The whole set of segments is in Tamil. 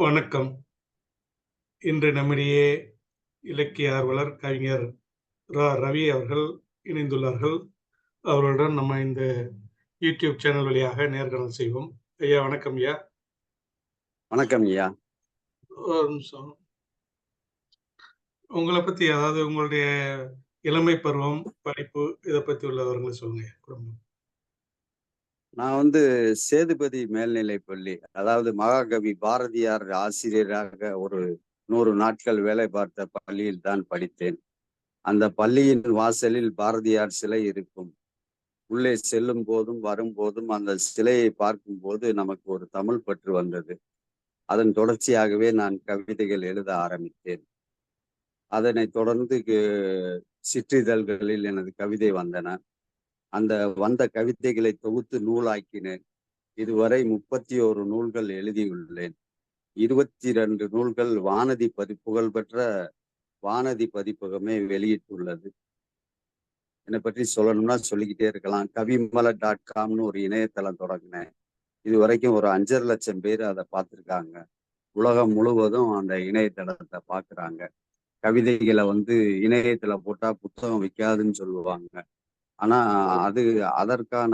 வணக்கம். இன்று நம்மிடையே இலக்கிய ஆர்வலர், கவிஞர் ரா. ரவி அவர்கள் இணைந்துள்ளார்கள். அவர்களுடன் நம்ம இந்த யூடியூப் சேனல் வழியாக நேர்காணல் செய்வோம். ஐயா வணக்கம் ஐயா. வணக்கம் ஐயா. ஒரு நிமிஷம். உங்கள பத்தி அதாவது உங்களுடைய இளமை பருவம், படிப்பு இத பத்தி உள்ள விவரங்கள சொல்லுங்க. குடும்பம். நான் வந்து சேதுபதி மேல்நிலை பள்ளி, அதாவது மகாகவி பாரதியார் ஆசிரியராக ஒரு நூறு நாட்கள் வேலை பார்த்த பள்ளியில் தான் படித்தேன். அந்த பள்ளியின் வாசலில் பாரதியார் சிலை இருக்கும். உள்ளே செல்லும் போதும், வரும்போதும் அந்த சிலையை பார்க்கும்போது நமக்கு ஒரு தமிழ் பற்று வந்தது. அதன் தொடர்ச்சியாகவே நான் கவிதைகள் எழுத ஆரம்பித்தேன். அதனை தொடர்ந்து சிற்றிதழ்களில் எனது கவிதை வந்தன. அந்த வந்த கவிதைகளை தொகுத்து நூலாக்கினேன். இதுவரை 31 நூல்கள் எழுதியுள்ளேன். 22 நூல்கள் வானதி பதி புகழ்பெற்ற வானதி பதிப்பகமே வெளியிட்டுள்ளது. என்னை பற்றி சொல்லணும்னா சொல்லிக்கிட்டே இருக்கலாம். கவிமலர் டாட் காம்னு ஒரு இணையதளம் தொடங்கினேன் இது வரைக்கும் ஒரு 5,00,000 பேர் அதை பார்த்துருக்காங்க உலகம் முழுவதும் அந்த இணையதளத்தை பார்க்குறாங்க. கவிதைகளை வந்து இணையத்தில் போட்டால் புத்தகம் விற்காதுன்னு சொல்லுவாங்க. ஆனா அது அதற்கான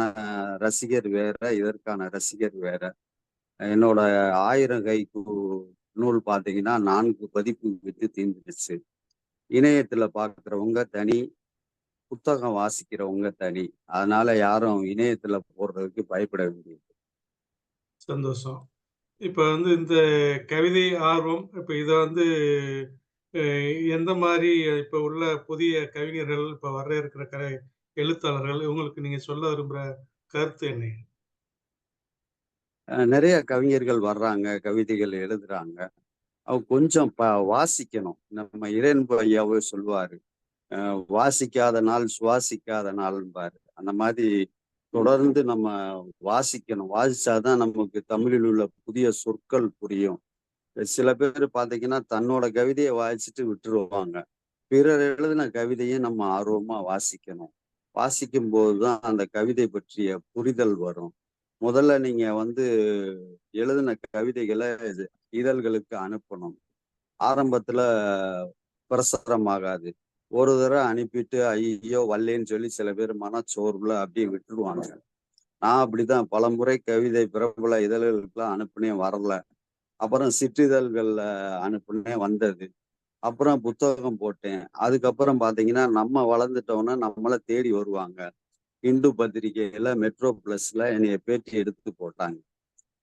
ரசிகர் வேற, இதற்கான ரசிகர் வேற. என்னோட ஆயிரம் கைக்கு நூல் பார்த்தீங்கன்னா நான்கு பதிப்பு வித்து தீர்ந்துடுச்சு. இணையத்துல பார்க்குறவங்க தனி, புத்தகம் வாசிக்கிறவங்க தனி. அதனால யாரும் இணையத்துல போடுறதுக்கு பயப்பட வேண்டியது. சந்தோஷம். இப்ப வந்து இந்த கவிதை ஆர்வம், இப்ப இதை வந்து எந்த மாதிரி இப்ப உள்ள புதிய கவிஞர்கள், இப்ப வர இருக்கிற எழுத்தாளர்கள் இவங்களுக்கு நீங்க சொல்ல விரும்புற கருத்து என்ன? நிறைய கவிஞர்கள் வர்றாங்க, கவிதைகள் எழுதுறாங்க. அவங்க கொஞ்சம் ப வாசிக்கணும். நம்ம இறைன்பு ஐயாவே சொல்லுவாரு. வாசிக்காத நாள் சுவாசிக்காத நாள்பாரு அந்த மாதிரி தொடர்ந்து நம்ம வாசிக்கணும். வாசிச்சாதான் நமக்கு தமிழில் உள்ள புதிய சொற்கள் புரியும். சில பேர் பார்த்தீங்கன்னா, தன்னோட கவிதையை வாசிச்சுட்டு விட்டுருவாங்க. பிறர் எழுதின கவிதையை நம்ம ஆர்வமா வாசிக்கணும். வாசிக்கும்போது தான் அந்த கவிதை பற்றிய புரிதல் வரும். முதல்ல நீங்க வந்து எழுதின கவிதைகளை இதழ்களுக்கு அனுப்பணும். ஆரம்பத்துல ஆகாது ஒரு தடவை அனுப்பிட்டு, ஐயோ வரலேன்னு சொல்லி சில பேர் மனச்சோர்வுல அப்படியே விட்டுருவாங்க. நான் அப்படிதான் பலமுறை கவிதை பிரபல இதழ்களுக்குலாம் அனுப்புனே வரல. அப்புறம் சிற்றிதழ்கள்ல அனுப்புனே வந்தது. அப்புறம் புத்தகம் போட்டேன். அதுக்கப்புறம் பாத்தீங்கன்னா நம்ம வளர்ந்துட்டோம்னா நம்மள தேடி வருவாங்க. இந்து பத்திரிகையில, மெட்ரோ பிளஸ்ல என்னைய பேட்டி எடுத்து போட்டாங்க.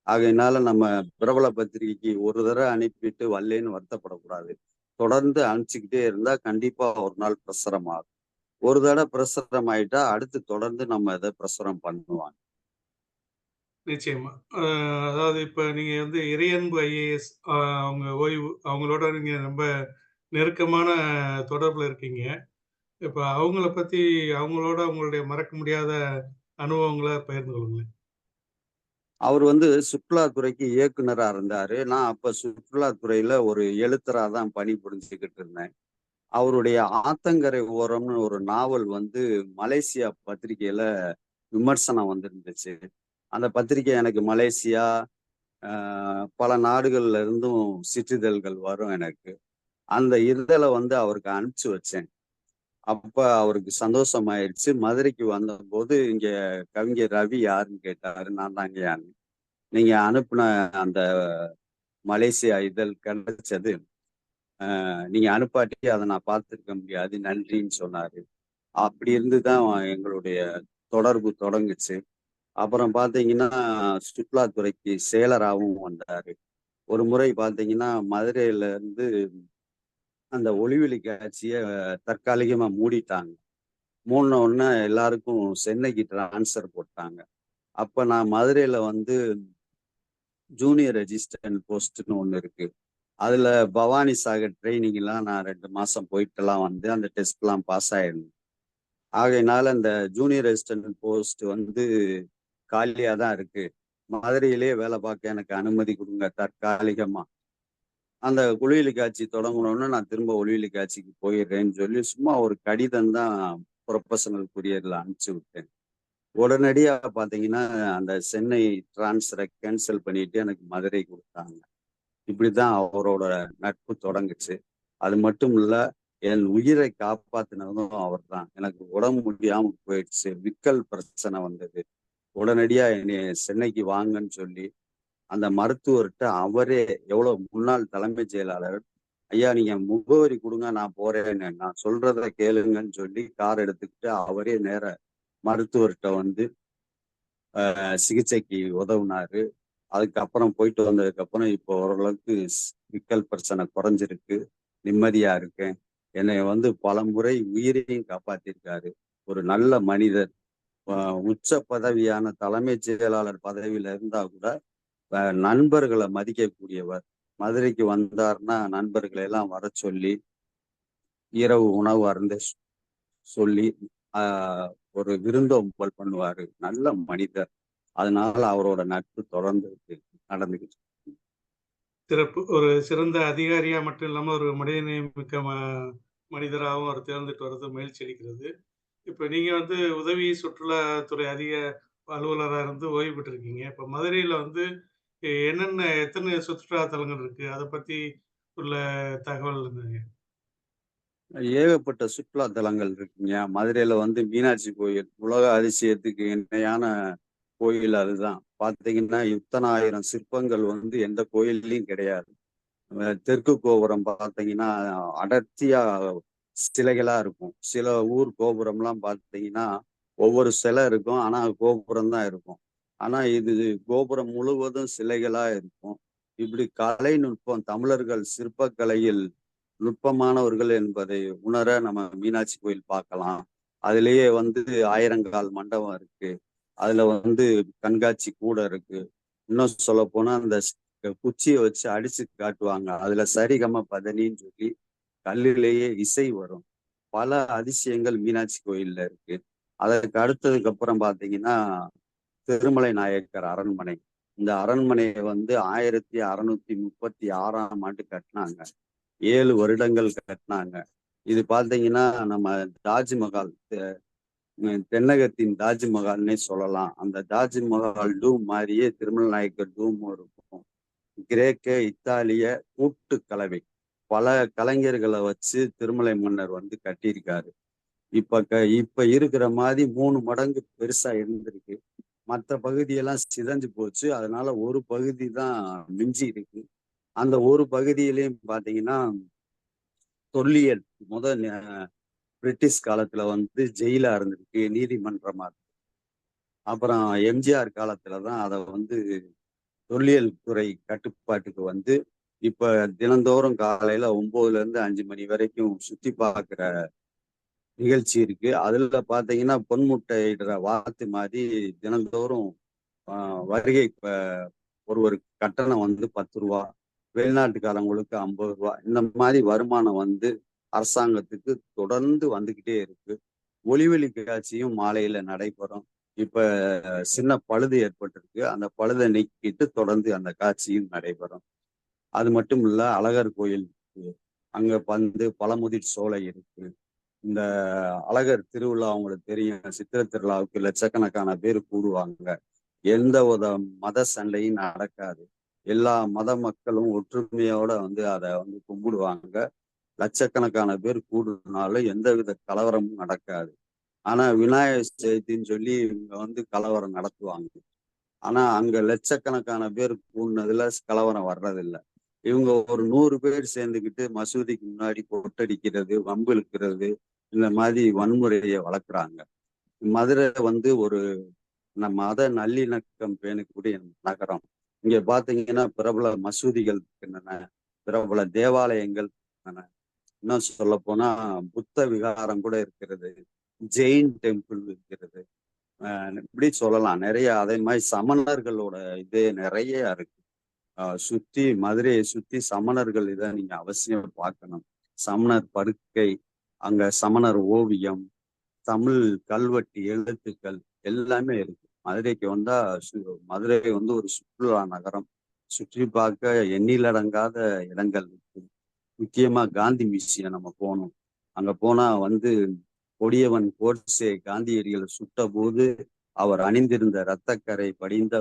ஆகையினால நம்ம பிரபல பத்திரிகைக்கு ஒரு தடவை அனுப்பிட்டு வரலேன்னு வருத்தப்படக்கூடாது. தொடர்ந்து அனுப்பிச்சுக்கிட்டே இருந்தா கண்டிப்பா ஒரு நாள் பிரசுரம் ஆகும். ஒரு தடவை பிரசுரம் ஆயிட்டா, அடுத்து தொடர்ந்து நம்ம இதை பிரசுரம் பண்ணுவாங்க. நிச்சயமா. அதாவது இப்ப நீங்க வந்து இறையன்பு ஐஏஎஸ் அவங்க ஓய்வு அவங்களோட நீங்க ரொம்ப நெருக்கமான தொடர்பில் இருக்கீங்க. இப்போ அவங்கள பற்றி அவங்களோட அவங்களுடைய மறக்க முடியாத அனுபவங்களை பகிர்ந்து கொள்ளுங்களேன். அவர் வந்து சுற்றுலாத்துறைக்கு இயக்குனராக இருந்தார் நான் அப்போ சுற்றுலாத்துறையில் ஒரு எழுத்தராக தான் பணி புரிஞ்சுக்கிட்டு இருந்தேன். அவருடைய ஆத்தங்கரை ஓரம்னு ஒரு நாவல் வந்து மலேசியா பத்திரிகையில் விமர்சனம் வந்திருந்துச்சு. அந்த பத்திரிகை எனக்கு மலேசியா, பல நாடுகள்ல இருந்தும் சிற்றிதழ்கள் வரும் எனக்கு. அந்த இதழை வந்து அவருக்கு அனுப்பிச்சு வச்சேன். அப்ப அவருக்கு சந்தோஷமாயிருச்சு. மதுரைக்கு வந்தபோது, "இங்க கவிஞர் ரவி யாருன்னு?" கேட்டாரு. நான் தாங்கய்யான்னு. "நீங்க அனுப்புன அந்த மலேசியா இதழ் கிடைச்சது. நீங்க அனுப்பாட்டி அதை நான் பார்த்துருக்க முடியாது. நன்றின்னு" சொன்னாரு. அப்படி இருந்து தான் எங்களுடைய தொடர்பு தொடங்குச்சு. அப்புறம் பார்த்தீங்கன்னா, சுற்றுலாத்துறைக்கு செயலராவும் வந்தாரு. ஒரு முறை பார்த்தீங்கன்னா, மதுரையில இருந்து அந்த ஒளிவெளி காட்சியை தற்காலிகமா மூடிட்டாங்க. மூணு ஒன்று எல்லாருக்கும் சென்னைக்கு ட்ரான்ஸ்ஃபர் போட்டாங்க. அப்போ நான் மதுரையில் வந்து ஜூனியர் ரெஜிஸ்டன்ட் போஸ்ட்னு ஒன்று இருக்கு. அதில் பவானி சாகர் ட்ரைனிங்லாம் நான் ரெண்டு மாதம் போயிட்டுலாம் வந்து அந்த டெஸ்ட்லாம் பாஸ் ஆயிருந்தேன். ஆகையினால அந்த ஜூனியர் ரெசிஸ்டன்ட் போஸ்ட் வந்து காலியாக தான் இருக்கு. மதுரையிலேயே வேலை பார்க்க எனக்கு அனுமதி கொடுங்க தற்காலிகமாக அந்த ஒளிவெளி காட்சி தொடங்கணும்னு நான் திரும்ப ஒளிவெளி காட்சிக்கு போயிடுறேன்னு சொல்லி சும்மா ஒரு கடிதம் தான் புரொஃபஷனல் குரியரில் அனுப்பிச்சு விட்டேன். உடனடியாக பார்த்தீங்கன்னா, அந்த சென்னை ட்ரான்ஸ்ஃபர கேன்சல் பண்ணிட்டு எனக்கு மதுரை கொடுத்தாங்க. இப்படி தான் அவரோட நட்பு தொடங்குச்சு. அது மட்டும் இல்லை என் உயிரை காப்பாத்தினதும் அவர் தான் எனக்கு உடம்பு முடியாமல் போயிடுச்சு. விக்கல் பிரச்சனை வந்தது. உடனடியாக என்னை சென்னைக்கு வாங்கன்னு சொல்லி அந்த மருத்துவர்கிட்ட அவரே எவ்வளவு முன்னாள் தலைமைச் செயலாளர் ஐயா நீங்க முகவரி கொடுங்க நான் போறேன்னு. நான் சொல்றத கேளுங்கன்னு சொல்லி கார் எடுத்துக்கிட்டு அவரே நேர மருத்துவர்கிட்ட வந்து சிகிச்சைக்கு உதவுனாரு. அதுக்கப்புறம் போயிட்டு வந்ததுக்கு அப்புறம் இப்போ ஓரளவுக்கு சிக்கல் பிரச்சனை குறைஞ்சிருக்கு. நிம்மதியா இருக்கேன். என்னை வந்து பல முறை உயிரையும் காப்பாத்திருக்காரு. ஒரு நல்ல மனிதர். உச்ச பதவியான தலைமைச் செயலாளர் பதவியில இருந்தா கூட நண்பர்களை மதிக்கக்கூடியவர். மதுரைக்கு வந்தார்னா நண்பர்களை எல்லாம் வர சொல்லி இரவு உணவு அருந்த சொல்லி ஆஹ் ஒரு விருந்தோம்பல் பண்ணுவாரு. நல்ல மனிதர். அதனால அவரோட நட்பு தொடர்ந்து நடந்துகிட்டு சிறப்பு. ஒரு சிறந்த அதிகாரியா மட்டும் இல்லாம ஒரு மனிதநேயமிக்க மிக்க மனிதராகவும் அவர் தேர்ந்துட்டு வர்றது மகிழ்ச்சி அளிக்கிறது. இப்போ நீங்க வந்து உதவி சுற்றுலாத்துறை அதிக அலுவலராக இருந்து ஓய்வு பெற்றிருக்கீங்க. இப்போ மதுரையில் வந்து என்னென்ன எத்தனை சுற்றுலா தலங்கள் இருக்கு? அதை பத்தி உள்ள தகவல் இருந்ததுங்க ஏகப்பட்ட சுற்றுலா தலங்கள் இருக்குங்க. மதுரையில வந்து மீனாட்சி கோயில் உலக அதிசயத்துக்கு இணையான கோயில் அதுதான். பார்த்தீங்கன்னா இத்தனாயிரம் சிற்பங்கள் வந்து எந்த கோயில்லையும் கிடையாது. தெற்கு கோபுரம் பார்த்தீங்கன்னா அடர்த்தியா சிலைகளா இருக்கும். சில ஊர் கோபுரம்லாம் பார்த்தீங்கன்னா ஒவ்வொரு சிலை இருக்கும். ஆனா கோபுரம் தான் இருக்கும். ஆனா இது கோபுரம் முழுவதும் சிலைகளா இருக்கும். இப்படி கலை நுட்பம் தமிழர்கள் சிற்பக்கலையில் நுட்பமானவர்கள் என்பதை உணர நம்ம மீனாட்சி கோயில் பார்க்கலாம். அதுலேயே வந்து ஆயிரங்கால் மண்டபம் இருக்கு. அதுல வந்து கண்காட்சி கூட இருக்கு. இன்னும் சொல்ல போனா அந்த குச்சியை வச்சு அடிச்சு காட்டுவாங்க. அதுல சரிகம பதனின்னு சொல்லி கல்லிலேயே இசை வரும். பல அதிசயங்கள் மீனாட்சி கோயில்ல இருக்கு. அதற்கு அடுத்ததுக்கு அப்புறம் பாத்தீங்கன்னா திருமலை நாயக்கர் அரண்மனை. இந்த அரண்மனையை வந்து ஆயிரத்தி அறுநூத்தி முப்பத்தி ஆறாம் ஆண்டு கட்டினாங்க. ஏழு வருடங்கள் கட்டினாங்க. இது பார்த்தீங்கன்னா நம்ம தாஜ்மஹால் தென்னகத்தின் தாஜ்மஹால்னே சொல்லலாம். அந்த தாஜ்மஹால் டூம் மாதிரியே திருமலை நாயக்கர் டூம் இருக்கும். கிரேக்க இத்தாலிய கூட்டு கலவை பல கலைஞர்களை வச்சு திருமலை மன்னர் வந்து கட்டியிருக்காரு. இப்ப க இப்ப இருக்கிற மாதிரி மூணு மடங்கு பெருசா இருந்திருக்கு. மற்ற பகுதியெல்லாம் சிதைஞ்சு போச்சு. அதனால ஒரு பகுதி தான் மிஞ்சி இருக்கு. அந்த ஒரு பகுதியிலையும் பாத்தீங்கன்னா தொல்லியல் முத பிரிட்டிஷ் காலத்துல வந்து ஜெயிலா இருந்திருக்கு நீதிமன்றமா அப்புறம் எம்ஜிஆர் காலத்துலதான் அதை வந்து தொல்லியல் துறை கட்டுப்பாட்டுக்கு வந்து இப்ப தினந்தோறும் காலையில ஒன்பதுல இருந்து அஞ்சு மணி வரைக்கும் சுத்தி பார்க்குற நிகழ்ச்சி இருக்கு. அதுல பாத்தீங்கன்னா பொன்முட்டையிடுற வாத்து மாதிரி தினந்தோறும் வருகை ஒருவர் கட்டணம் வந்து பத்து ரூபா வெளிநாட்டுக்காரங்களுக்கு ஐம்பது ரூபா இந்த மாதிரி வருமானம் வந்து அரசாங்கத்துக்கு தொடர்ந்து வந்துகிட்டே இருக்கு. ஒளிவெளி காட்சியும் மாலையில நடைபெறும். இப்ப சின்ன பழுது ஏற்பட்டிருக்கு. அந்த பழுதை நீக்கிட்டு தொடர்ந்து அந்த காட்சியும் நடைபெறும். அது மட்டும் இல்ல அழகர் கோயில் இருக்கு. அங்க வந்து பழமுதிர் சோலை இருக்கு. இந்த அழகர் திருவிழா அவங்களுக்கு தெரியும். சித்திர திருவிழாவுக்கு லட்சக்கணக்கான பேர் கூடுவாங்க. எந்த வித மத சண்டையும் நடக்காது. எல்லா மத மக்களும் ஒற்றுமையோட வந்து அதை வந்து கும்பிடுவாங்க. லட்சக்கணக்கான பேர் கூடுனாலும் எந்தவித கலவரமும் நடக்காது. ஆனா விநாயகர் சதுர்த்தின்னு சொல்லி இவங்க வந்து கலவரம் நடத்துவாங்க. ஆனா அங்க லட்சக்கணக்கான பேர் கூடுனதுல கலவரம் வர்றதில்லை. இவங்க ஒரு நூறு பேர் சேர்ந்துக்கிட்டு மசூதிக்கு முன்னாடி கொட்டடிக்கிறது வம்பு இழுக்கிறது இந்த மாதிரி வன்முறையை வளர்க்குறாங்க. மதுரை வந்து ஒரு மத நல்லிணக்கம் பேணக்கூடிய நகரம். இங்க பாத்தீங்கன்னா பிரபல மசூதிகள் இருக்கின்றன பிரபல தேவாலயங்கள் இருக்கின்றன. இன்னும் சொல்ல போனா புத்த விகாரம் கூட இருக்கிறது ஜெயின் டெம்பிள் இருக்கிறது. இப்படி சொல்லலாம். நிறைய அதே மாதிரி சமணர்களோட இது நிறைய இருக்கு. சுத்தி மதுரையை சுத்தி சமணர்கள் இதை நீங்க அவசியம் பார்க்கணும். சமணர் படுக்கை அங்க சமணர் ஓவியம் தமிழ் கல்வெட்டு எழுத்துக்கள் எல்லாமே இருக்கு. மதுரைக்கு வந்தா மதுரை வந்து ஒரு சுற்றுலா நகரம். சுற்றி பார்க்க எண்ணிலடங்காத இடங்கள் இருக்கு. முக்கியமா காந்தி மியூசியம் நம்ம போனோம் அங்க போனா வந்து கொடியவன் கோட்ஸே காந்தியடிகளை சுட்ட போது அவர் அணிந்திருந்த இரத்தக்கரை படிந்த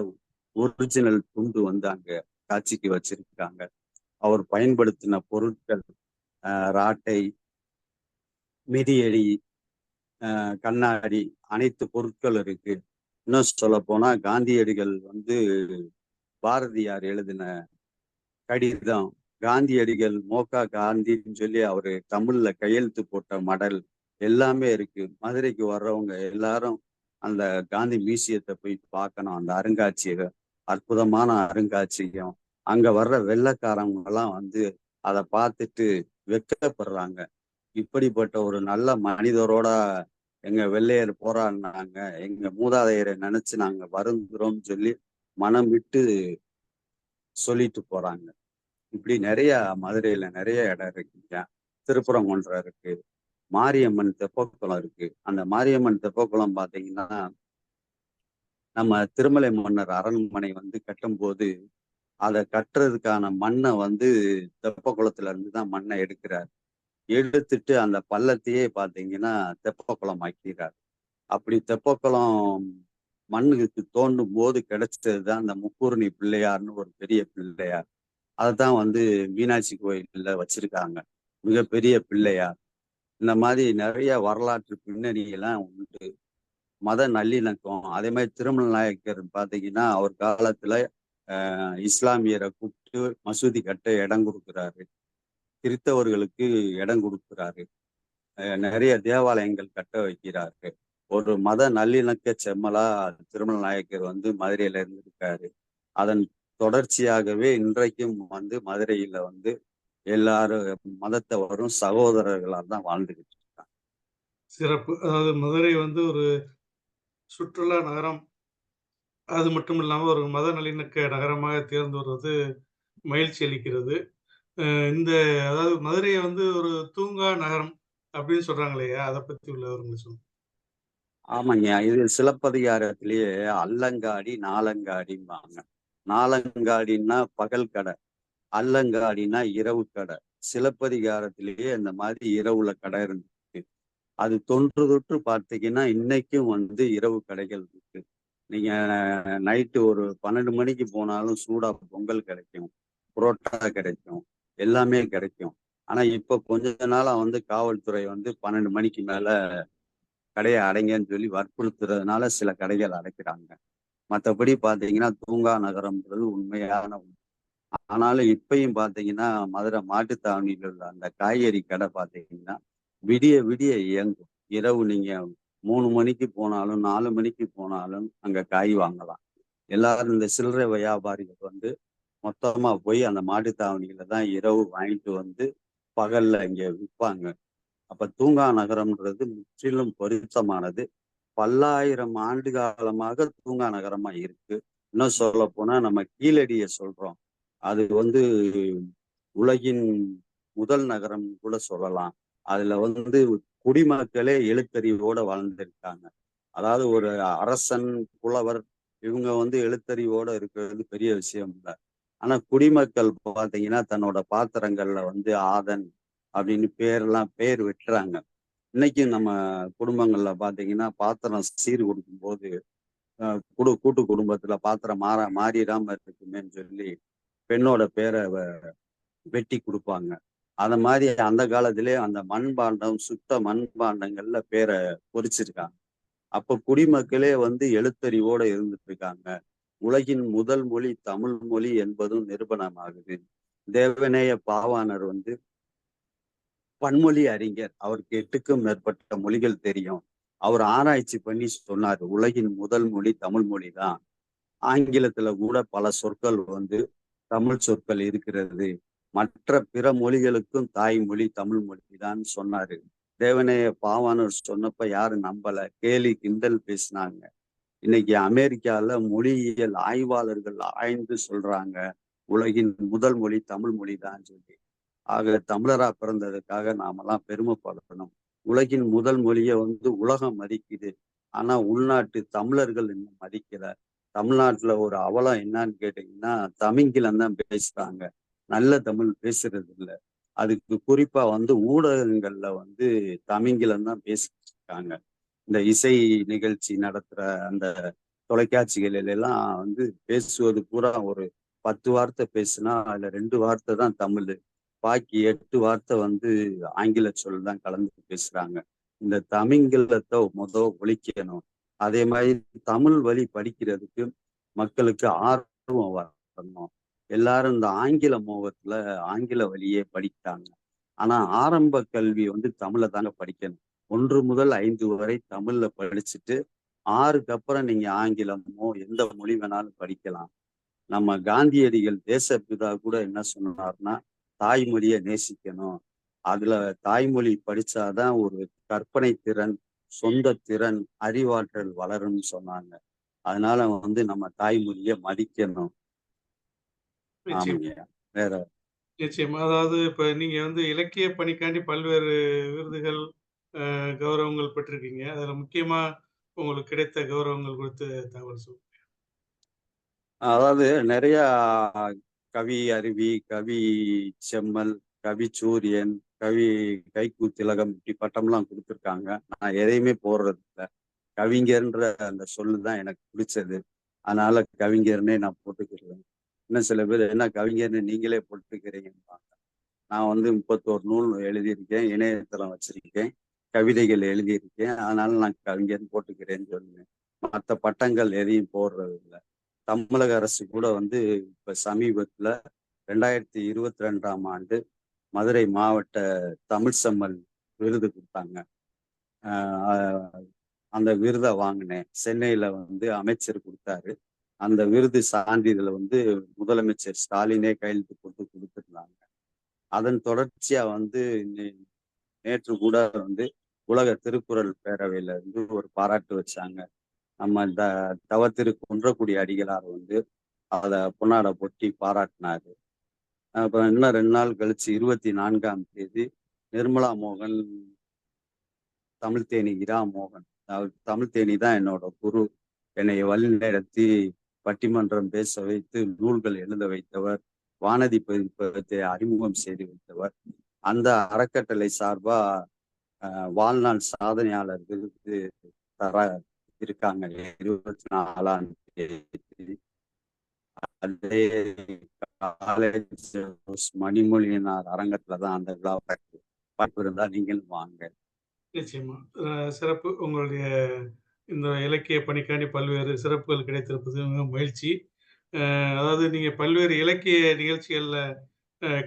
ஒரிஜினல் துண்டு வந்து அங்க காட்சிக்கு வச்சிருக்காங்க. அவர் பயன்படுத்தின பொருட்கள் ராட்டை மிதியடி அஹ், கண்ணாடி அனைத்து பொருட்கள் இருக்கு. இன்னும் சொல்ல போனா காந்தியடிகள் வந்து பாரதியார் எழுதின கடிதம். காந்தியடிகள் மோகா காந்தின்னு சொல்லி அவரு தமிழ்ல கையெழுத்து போட்ட மடல் எல்லாமே இருக்கு. மதுரைக்கு வர்றவங்க எல்லாரும் அந்த காந்தி மியூசியத்தை போய் பார்க்கணும். அந்த அருங்காட்சியகம் அற்புதமான அருங்காட்சியகம். அங்க வர்ற வெள்ளைக்காரங்க எல்லாம் வந்து அதை பார்த்துட்டு வெட்கப்படுறாங்க. இப்படிப்பட்ட ஒரு நல்ல மனிதரோட எங்க வெள்ளையர் போராடினாங்க எங்க மூதாதையரை நினைச்சு நாங்க வருந்துறோம் சொல்லி மனம் விட்டு சொல்லிட்டு போறாங்க. இப்படி நிறைய மதுரையில நிறைய இடம் இருக்குங்க. திருப்புறங்குன்றம் இருக்கு மாரியம்மன் தெப்பக்குளம் இருக்கு. அந்த மாரியம்மன் தெப்பக்குளம் பாத்தீங்கன்னா நம்ம திருமலை மன்னர் அரண்மனை வந்து கட்டும்போது அதை கட்டுறதுக்கான மண்ணை வந்து தெப்பக்குளத்துல இருந்து தான் மண்ணை எடுக்கிறார். எடுத்துட்டு அந்த பள்ளத்தையே பார்த்தீங்கன்னா தெப்பக்குளம் ஆக்கிறார் அப்படி தெப்பக்குளம் மண்ணுக்கு தோண்டும் போது கிடைச்சது தான் அந்த முக்கூர்ணி பிள்ளையார்னு ஒரு பெரிய பிள்ளையார். அதை தான் வந்து மீனாட்சி கோயிலில் வச்சிருக்காங்க. மிகப்பெரிய பிள்ளையார். இந்த மாதிரி நிறைய வரலாற்று பின்னணியெல்லாம் உண்டு. மத நல்லிணக்கம் அதே மாதிரி திருமண நாயக்கர் பார்த்தீங்கன்னா அவர் காலத்தில் இஸ்லாமியரை கூப்பிட்டு மசூதி கட்ட இடம் கொடுக்குறாரு. கிறித்தவர்களுக்கு இடம் கொடுக்குறாரு நிறைய தேவாலயங்கள் கட்ட வைக்கிறாரு ஒரு மத நல்லிணக்க செம்மலா திருமண நாயக்கர் வந்து மதுரையில இருந்திருக்காரு. அதன் தொடர்ச்சியாகவே இன்றைக்கும் வந்து மதுரையில வந்து எல்லாரும் மதத்தவரும் சகோதரர்களாக தான் வாழ்ந்துகிட்டு இருக்காங்க. சிறப்பு. அதாவது மதுரை வந்து ஒரு சுற்றுலா நகரம். அது மட்டும் இல்லாமல் ஒரு மத நல்லிணக்க நகரமாக தேர்ந்து வருவது மகிழ்ச்சி அளிக்கிறது. இந்த அதாவது மதுரையை வந்து ஒரு தூங்கா நகரம் அப்படின்னு சொல்றாங்க இல்லையா அதை பத்தி உள்ள ஒரு சொல்லுங்க. ஆமாங்க. இது சிலப்பதிகாரத்திலேயே அல்லங்காடி நாலங்காடிம்பாங்க. நாலங்காடின்னா பகல் கடை அல்லங்காடினா இரவு கடை. சிலப்பதிகாரத்திலேயே இந்த மாதிரி இரவுல கடை இருந்துச்சு. அது தொன்று தொற்று பார்த்தீங்கன்னா இன்னைக்கும் வந்து இரவு கடைகள் இருக்கு. நீங்க நைட்டு ஒரு பன்னெண்டு மணிக்கு போனாலும் சூடா பொங்கல் கிடைக்கும் புரோட்டா கிடைக்கும். எல்லாமே கிடைக்கும். ஆனா இப்ப கொஞ்ச நாளா வந்து காவல்துறை வந்து பன்னெண்டு மணிக்கு மேல கடையை அடைங்கன்னு சொல்லி வற்புறுத்துறதுனால சில கடைகள் அடைக்கிறாங்க. மற்றபடி பார்த்தீங்கன்னா தூங்கா நகரம்ன்றது உண்மையான ஆனாலும் இப்பயும் பார்த்தீங்கன்னா மதுரை மாட்டுத்தாவணியில் உள்ள அந்த காய்கறி கடை பார்த்தீங்கன்னா விடிய விடிய இயங்கும். இரவு நீங்க மூணு மணிக்கு போனாலும் நாலு மணிக்கு போனாலும் அங்க காய் வாங்கலாம். எல்லாரும் இந்த சில்லறை வியாபாரிகள் வந்து மொத்தமா போய் அந்த மாட்டுத்தாவணியில தான் இரவு வாங்கிட்டு வந்து பகல்ல இங்க விற்பாங்க அப்ப தூங்கா நகரம்ன்றது முற்றிலும் பொருத்தமானது. பல்லாயிரம் ஆண்டு காலமாக தூங்கா நகரமா இருக்கு. இன்னும் சொல்ல போனா நம்ம கீழடிய சொல்றோம். அது வந்து உலகின் முதல் நகரம் கூட சொல்லலாம். அதுல வந்து குடிமக்களே எழுத்தறிவோட வாழ்ந்திருக்காங்க. அதாவது ஒரு அரசன் புலவர் இவங்க வந்து எழுத்தறிவோட இருக்கிறது பெரிய விஷயம் இல்லை. ஆனா குடிமக்கள் பார்த்தீங்கன்னா தன்னோட பாத்திரங்கள்ல வந்து ஆதன் அப்படின்னு பேரெல்லாம் பேர் வெட்டுறாங்க. இன்னைக்கு நம்ம குடும்பங்கள்ல பாத்தீங்கன்னா பாத்திரம் சீர் கொடுக்கும்போது போது குடு கூட்டு குடும்பத்துல பாத்திரம் மாற மாறிடாம இருக்குமேன்னு சொல்லி பெண்ணோட பேரை வெட்டி கொடுப்பாங்க. அந்த மாதிரி அந்த காலத்திலே அந்த மண்பாண்டம் சுத்த மண்பாண்டங்கள்ல பேரை பொறிச்சிருக்காங்க. அப்ப குடிமக்களே வந்து எழுத்தறிவோட இருந்துட்டு இருக்காங்க. உலகின் முதல் மொழி தமிழ் மொழி என்பதும் நிரூபணமாகுது. தேவநேய பாவாணர் வந்து பன்மொழி அறிஞர். அவருக்கு எட்டுக்கும் மேற்பட்ட மொழிகள் தெரியும். அவர் ஆராய்ச்சி பண்ணி சொன்னார் உலகின் முதல் மொழி தமிழ் மொழி தான். ஆங்கிலத்துல கூட பல சொற்கள் வந்து தமிழ் சொற்கள் இருக்கிறது. மற்ற பிற மொழிகளுக்கும் தாய்மொழி தமிழ் மொழி தான் சொன்னாரு. தேவநேய பாவாணர் சொன்னப்ப யாரும் நம்பல. கேலி கிண்டல் பேசினாங்க. இன்னைக்கு அமெரிக்கால மொழியியல் ஆய்வாளர்கள் ஆய்ந்து சொல்றாங்க உலகின் முதல் மொழி தமிழ் மொழி தான் சொல்லி. ஆக தமிழரா பிறந்ததுக்காக நாமெல்லாம் பெருமைப்படணும். உலகின் முதல் மொழியை வந்து உலகம் மதிக்குது. ஆனா உள்நாட்டு தமிழர்கள் இன்னும் மதிக்கல. தமிழ்நாட்டுல ஒரு அவலம் என்னன்னு கேட்டீங்கன்னா தமிங்கிலம் தான் பேசுறாங்க. நல்ல தமிழ் பேசுறது இல்லை அதுக்கு குறிப்பா வந்து ஊடகங்கள்ல வந்து தமிங்கிலம் தான் பேசிட்டு இருக்காங்க. இந்த இசை நிகழ்ச்சி நடத்துற அந்த தொலைக்காட்சிகளில் எல்லாம் வந்து பேசுவது பூரா ஒரு பத்து வார்த்தை பேசுனா அதுல ரெண்டு வார்த்தை தான் தமிழ். பாக்கி எட்டு வார்த்தை வந்து ஆங்கில சொல் தான் கலந்து பேசுறாங்க. இந்த தமிங்கிலத்தை முத ஒழிக்கணும். அதே மாதிரி தமிழ் வழி படிக்கிறதுக்கு மக்களுக்கு ஆர்வம் வரணும். எல்லாரும் இந்த ஆங்கில மோகத்துல ஆங்கில வழியே படிக்கிறாங்க. ஆனா ஆரம்ப கல்வி வந்து தமிழை தாங்க படிக்கணும். ஒன்று முதல் ஐந்து வரை தமிழ்ல படிச்சுட்டு ஆறுக்கு அப்புறம் நீங்க ஆங்கிலமோ எந்த மொழி வேணாலும் படிக்கலாம். நம்ம காந்தியடிகள் தேசப்பிதா கூட என்ன சொன்னார்னா தாய்மொழியை நேசிக்கணும். அதுல தாய்மொழி படிச்சாதான் ஒரு கற்பனை திறன் சொந்த திறன் அறிவாற்றல் வளரும்னு சொன்னாங்க. அதனால வந்து நம்ம தாய்மொழியை மதிக்கணும். வேற நிச்சயமா. அதாவது இப்ப நீங்க வந்து இலக்கிய பணிக்காண்டி பல்வேறு விருதுகள், கௌரவங்கள் பெற்றிருக்கீங்க. அதில் முக்கியமாக உங்களுக்கு கிடைத்த கௌரவங்கள் குறித்து தகவல் சொல்லுங்க. அதாவது நிறைய கவி அருவி கவி செம்மல் கவி சூரியன் கவி கைக்கூத்திலகம் திலகம் இப்படி பட்டம்லாம் கொடுத்துருக்காங்க. நான் எதையுமே போடுறது இல்லை கவிஞர்ன்ற அந்த சொல்லு தான் எனக்கு பிடிச்சது. அதனால கவிஞர்னே நான் போட்டுக்கிறேன். இன்னும் சில பேர் என்ன கவிஞர்னு நீங்களே போட்டுக்கிறீங்கன்னு நான் வந்து முப்பத்தோரு நூல் எழுதியிருக்கேன் இணையதளம் வச்சிருக்கேன். கவிதைகள் எழுதியிருக்கேன். அதனால நான் கவிஞர்னு போட்டுக்கிறேன்னு சொல்லுவேன். மற்ற பட்டங்கள் எதையும் போடுறது இல்லை தமிழக அரசு கூட வந்து இப்ப சமீபத்துல ரெண்டாயிரத்தி இருபத்தி ரெண்டாம் ஆண்டு மதுரை மாவட்ட தமிழ் செம்மல் விருது கொடுத்தாங்க. அந்த விருதை வாங்கினேன். சென்னையில வந்து அமைச்சர் கொடுத்தாரு. அந்த விருது சான்றிதழ் வந்து முதலமைச்சர் ஸ்டாலினே கையெழுத்து போட்டு கொடுத்துருந்தாங்க. அதன் தொடர்ச்சியா வந்து நேற்று கூட வந்து உலக திருக்குறள் பேரவையில இருந்து ஒரு பாராட்டு வச்சாங்க. நம்ம த தவத்திரு குன்றக்கூடிய அடிகளார் வந்து அதை பொன்னாட பொட்டி பாராட்டினாரு. அப்புறம் இன்னும் ரெண்டு நாள் கழிச்சு இருபத்தி நான்காம் தேதி நிர்மலா மோகன் தமிழ் தேனி இரா மோகன் தமிழ் தேனி தான் என்னோட குரு என்னை வழிநடத்தி பட்டிமன்றம் பேச வைத்து நூல்கள் எழுத வைத்தவர் வானதி பதிப்பகத்தை அறிமுகம் செய்து வைத்தவர். அந்த அறக்கட்டளை சார்பா வாழ்நாள் சாதனையாளர்கள் தர இருக்காங்க. இருபத்தி நாலாம் தேதி. அதே காலேஜ் மணிமொழியினார் அரங்கத்துல தான் அந்த விழா வாய்ப்பு இருந்தா நீங்களும் வாங்க. நிச்சயமா. சிறப்பு. உங்களுடைய இந்த இலக்கிய பணிக்காண்டி பல்வேறு சிறப்புகள் கிடைத்திருப்பது மகிழ்ச்சி. அதாவது நீங்க பல்வேறு இலக்கிய நிகழ்ச்சிகள்ல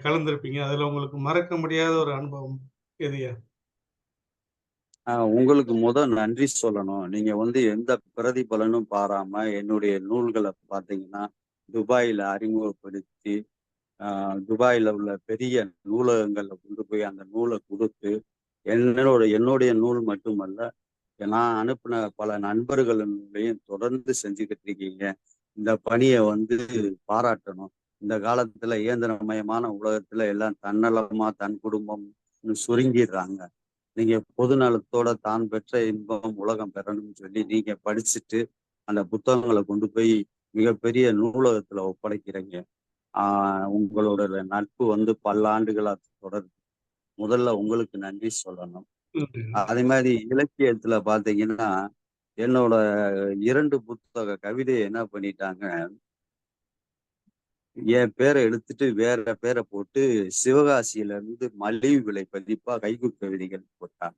கலந்திருப்பீங்க. அதுல உங்களுக்கு மறக்க முடியாத ஒரு அனுபவம் எதுயா? உங்களுக்கு முத நன்றி சொல்லணும். நீங்க வந்து எந்த பிரதிபலனும் பாராம என்னுடைய நூல்களை பார்த்தீங்கன்னா துபாயில அறிமுகப்படுத்தி துபாயில உள்ள பெரிய நூலகங்கள்ல கொண்டு போய் அந்த நூலை கொடுத்து என்னோட என்னுடைய நூல் மட்டுமல்ல நான் அனுப்பின பல நண்பர்களையும் தொடர்ந்து செஞ்சுக்கிட்டு இருக்கீங்க. இந்த பணியை வந்து பாராட்டணும். இந்த காலத்துல இயந்திரமயமான உலகத்துல எல்லாம் தன்னலமா தன் குடும்பம் சுருங்கிடுறாங்க. நீங்க பொது நலத்தோட தான் பெற்ற இன்பம் உலகம் பெறணும்னு சொல்லி நீங்க படிச்சுட்டு அந்த புத்தகங்களை கொண்டு போய் மிகப்பெரிய நூலகத்துல ஒப்படைக்கிறீங்க. ஆஹ் உங்களோட நட்பு வந்து பல்லாண்டுகளா தொடருது முதல்ல உங்களுக்கு நன்றி சொல்லணும். அதே மாதிரி இலக்கியத்துல பாத்தீங்கன்னா என்னோட இரண்டு புத்தக கவிதையை என்ன பண்ணிட்டாங்க என் பேரை எடுத்துட்டு வேற பேரை போட்டு சிவகாசியில இருந்து மலிவு விலை பதிப்பா கைகு கவிதைகள் போட்டாங்க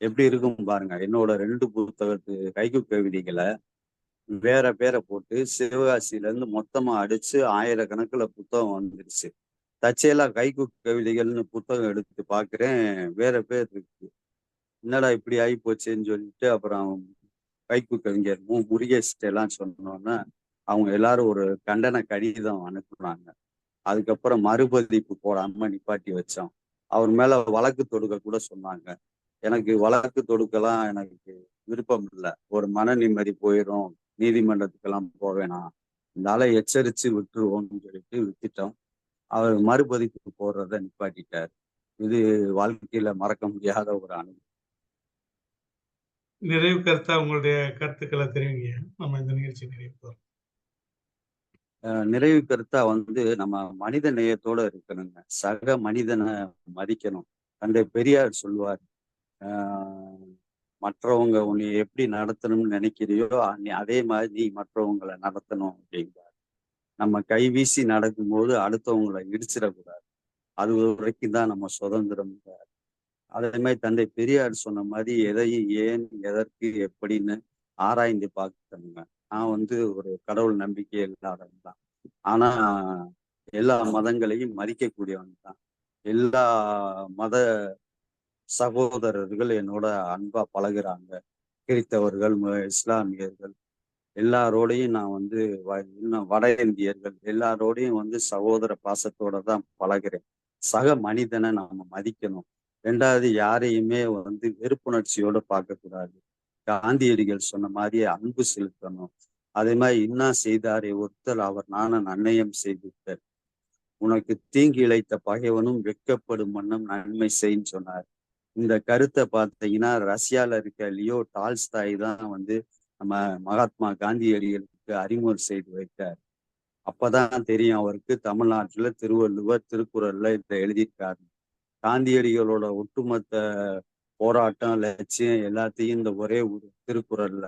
எப்படி இருக்கும் பாருங்க என்னோட ரெண்டு புத்தகத்து கைகு கவிதைகளை வேற பேரை போட்டு சிவகாசியில இருந்து மொத்தமா அடிச்சு ஆயிரக்கணக்குல புத்தகம் வந்துருச்சு. தச்சையலா கைகு கவிதைகள்னு புத்தகம் எடுத்து பாக்குறேன் வேற பேர் இருக்கு. என்னடா இப்படி ஆகி போச்சேன்னு சொல்லிட்டு அப்புறம் கைக்கு கவிஞர் மு. முருகேஷ்ட எல்லாம் சொன்னோன்னா அவங்க எல்லாரும் ஒரு கண்டன கடிதம் அனுப்புனாங்க. அதுக்கப்புறம் மறுபதிப்பு போடாம நிப்பாட்டி வச்சோம். அவர் மேல வழக்கு தொடுக்க கூட சொன்னாங்க. எனக்கு வழக்கு தொடுக்கலாம் எனக்கு விருப்பம் இல்லை. ஒரு மன நிம்மதி போயிடும் நீதிமன்றத்துக்கெல்லாம் போவேணாம் இருந்தால எச்சரித்து விட்டுருவோம்னு சொல்லிட்டு விட்டுட்டோம். அவர் மறுபதிப்பு போடுறத நிப்பாட்டிட்டார். இது வாழ்க்கையில மறக்க முடியாத ஒரு அனுபவம். நிறைவு கருத்தா உங்களுடைய கருத்துக்களை தெரிவிங்க. நம்ம இந்த நிகழ்ச்சி நிறைவு போறோம் நிறைவு கருத்தா வந்து நம்ம மனித நேயத்தோட இருக்கணுங்க. சக மனிதனை மதிக்கணும். தந்தை பெரியார் சொல்லுவார். மற்றவங்க உன்னை எப்படி நடத்தணும்னு நினைக்கிறியோ அதே மாதிரி நீ மற்றவங்களை நடத்தணும் அப்படிங்கிறார் நம்ம கை வீசி நடக்கும்போது அடுத்தவங்களை இடிச்சிடக்கூடாது. அது வரைக்கும் தான் நம்ம சுதந்திரம் அதே மாதிரி தந்தை பெரியார் சொன்ன மாதிரி எதையும் ஏன் எதற்கு எப்படின்னு ஆராய்ந்து பார்க்கணுங்க நான் வந்து ஒரு கடவுள் நம்பிக்கை இல்லாதவன் தான். ஆனா எல்லா மதங்களையும் மதிக்கக்கூடியவன் தான். எல்லா மத சகோதரர்கள் என்னோட அன்பா பழகுறாங்க. கிறித்தவர்கள் இஸ்லாமியர்கள். எல்லாரோடையும் நான் வந்து வ- இன்னும் வட இந்தியர்கள். எல்லாரோடையும் வந்து சகோதர பாசத்தோட தான் பழகுறேன். சக மனிதனை நாம மதிக்கணும். ரெண்டாவது யாரையுமே வந்து வெறுப்புணர்ச்சியோட பார்க்கக்கூடாது. காந்தியடிகள் சொன்ன மாதிரி அன்பு செலுத்தணும். அதே மாதிரி இன்னா செய்தாரே ஒருத்தல் அவர் நானும் நன்னயம் செய்துவிட்டார் உனக்கு தீங்கு இழைத்த பகைவனும் வெட்கப்படும் வண்ணம் நன்மை செய்ன்னு சொன்னார். இந்த கருத்தை பார்த்தீங்கன்னா ரஷ்யால இருக்க லியோ டால்ஸ்தாய் தான் வந்து நம்ம மகாத்மா காந்தியடிகளுக்கு அறிமுகம் செய்து வைத்தார். அப்பதான் தெரியும் அவருக்கு தமிழ்நாட்டுல திருவள்ளுவர் திருக்குறள்ல இதை எழுதியிருக்காரு. காந்தியடிகளோட ஒட்டுமொத்த போராட்டம் லட்சியம் எல்லாத்தையும் இந்த ஒரே ஒரு திருக்குறள்ல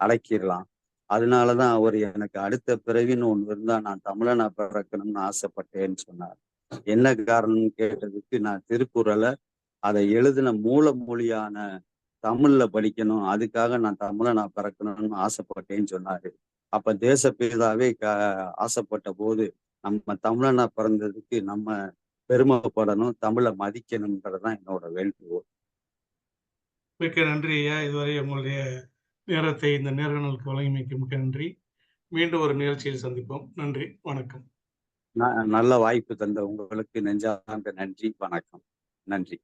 அடக்கிடலாம். அதனாலதான் அவர் எனக்கு அடுத்த பிறவின்னு ஒண்ணு இருந்தா நான் தமிழனா பிறக்கணும்னு ஆசைப்பட்டேன்னு சொன்னார். என்ன காரணம்னு கேட்டதுக்கு நான் திருக்குறளை அதை எழுதின மூல மொழியான தமிழ்ல படிக்கணும் அதுக்காக நான் தமிழனா பிறக்கணும்னு ஆசைப்பட்டேன்னு சொன்னாரு. அப்ப தேசப்பிதாவே க ஆசைப்பட்ட போது நம்ம தமிழனா பிறந்ததுக்கு நம்ம பெருமைப்படணும் தமிழை மதிக்கணும்ன்றதுதான் என்னோட வேண்டுகோள். மிக்க நன்றி ஐயா. இதுவரை உங்களுடைய நேரத்தை இந்த நேர்காணலுக்கு வழங்கிமைக்கு மிக்க நன்றி. மீண்டும் ஒரு நிகழ்ச்சியில் சந்திப்போம். நன்றி. வணக்கம். ந- நல்ல வாய்ப்பு தந்த உங்களுக்கு நெஞ்சார்ந்த நன்றி. வணக்கம். நன்றி.